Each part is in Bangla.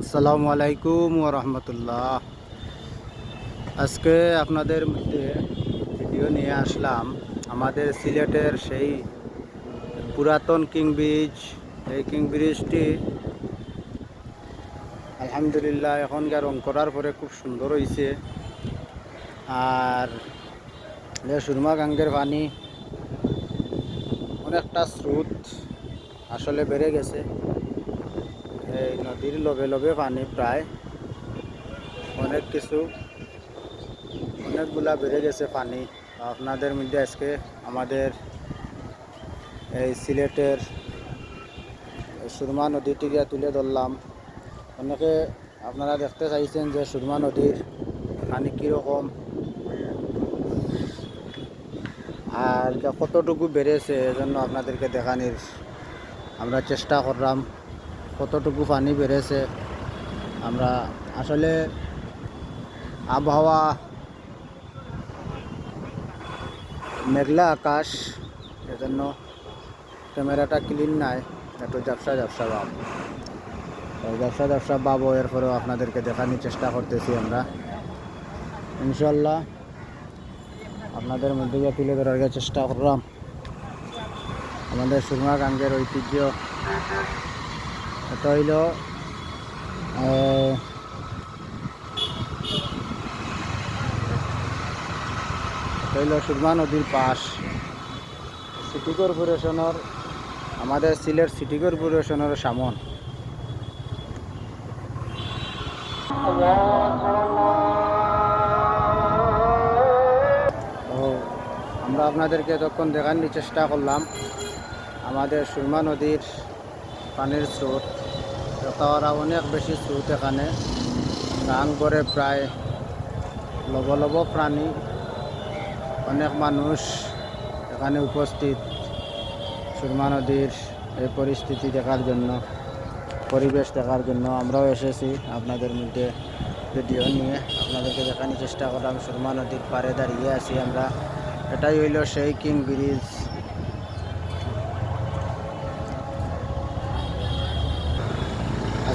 আসসালামু আলাইকুম রহমতুল্লাহ। আজকে আপনাদের মধ্যে ভিডিও নিয়ে আসলাম। আমাদের সিলেটের সেই পুরাতন কিং ব্রিজ এই কিং ব্রিজটি আলহামদুলিল্লাহ এখনকার রং করার পরে খুব সুন্দর হয়েছে আর সুরমা গাঙ্গের পানি অনেকটা স্রোত আসলে বেড়ে গেছে। এই নদীর লবে লবে পানি প্রায় অনেক কিছু, অনেকগুলা বেড়ে গেছে পানি। আপনাদের মধ্যে আজকে আমাদের এই সিলেটের সুরমা নদীটিকে তুলে ধরলাম। অনেকে আপনারা দেখতে চাইছেন যে সুরমা নদীর পানি কীরকম আর কতটুকু বেড়েছে, এজন্য আপনাদেরকে দেখানির আমরা চেষ্টা করলাম। কতটুকু পানি বেড়েছে। আমরা আসলে আবহাওয়া মেঘলা আকাশ, এজন্য ক্যামেরাটা ক্লিন নাই, একটু ঝাপসা ঝাপসা ভাব ঝাপসা ঝাপসা ভাবও এরপরেও আপনাদেরকে দেখানোর চেষ্টা করতেছি আমরা। ইনশাল্লাহ আপনাদের মধ্যে তুলে ধরার চেষ্টা করলাম। আমাদের সুরমা গাঙ্গের ঐতিহ্য এটা হইল হইল সুরমা নদীর পাশ। সিটি কর্পোরেশনের, আমাদের সিলেট সিটি কর্পোরেশনের সামন। আমরা আপনাদেরকে তখন দেখানোর চেষ্টা করলাম, আমাদের সুরমা নদীর পানির স্রোত। তারা অনেক বেশি স্রোত এখানে। গান করে প্রায় লব লব প্রাণী, অনেক মানুষ এখানে উপস্থিত সুরমা নদীর এই পরিস্থিতি দেখার জন্য, পরিবেশ দেখার জন্য। আমরাও এসেছি আপনাদের মধ্যে ভিডিও নিয়ে। আপনাদেরকে দেখানোর চেষ্টা করলাম, সুরমা নদীর পাড়ে দাঁড়িয়ে আছি আমরা। এটাই হইল সেই কিং ব্রিজ।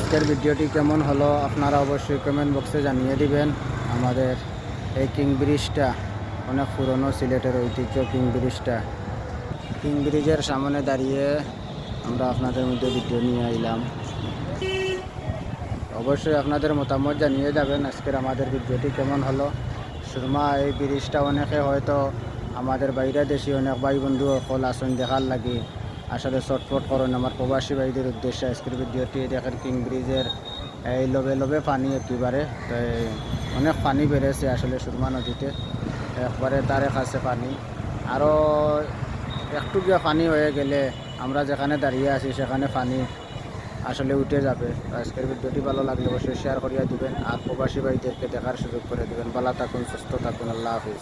আজকের ভিডিওটি কেমন হলো আপনারা অবশ্যই কমেন্ট বক্সে জানিয়ে দিবেন। আমাদের এই কিং ব্রিজটা অনেক পুরনো সিলেটের ঐতিহ্য কিং ব্রিজটা। কিং ব্রিজের সামনে দাঁড়িয়ে আমরা আপনাদের মধ্যে ভিডিও নিয়ে আইলাম। অবশ্যই আপনাদের মতামত জানিয়ে যাবেন আজকের আমাদের ভিডিওটি কেমন হলো। সুরমা, এই ব্রিজটা অনেকে হয়তো আমাদের বাইরে দেশি অনেক ভাই বন্ধু সকল আসন দেখার লাগে। আসলে চটপট করেন। আমার প্রবাসী ভাইদের উদ্দেশ্যে আজকের ভিডিওটি দেখেন কিং ব্রিজের এই লবে লবে পানি একেবারে, তো অনেক পানি বেড়েছে আসলে সুরমা নদীতে। একবারে তারে কাছে পানি। আরও একটু গিয়ে পানি হয়ে গেলে আমরা যেখানে দাঁড়িয়ে আছি সেখানে পানি আসলে উঠে যাবে। আজকের ভিডিওটি ভালো লাগলে অবশ্যই শেয়ার করিয়া দিবেন, আর প্রবাসী ভাইদেরকে দেখার সুযোগ করে দিবেন। ভালো থাকুন, সুস্থ থাকুন, আল্লাহ হাফিজ।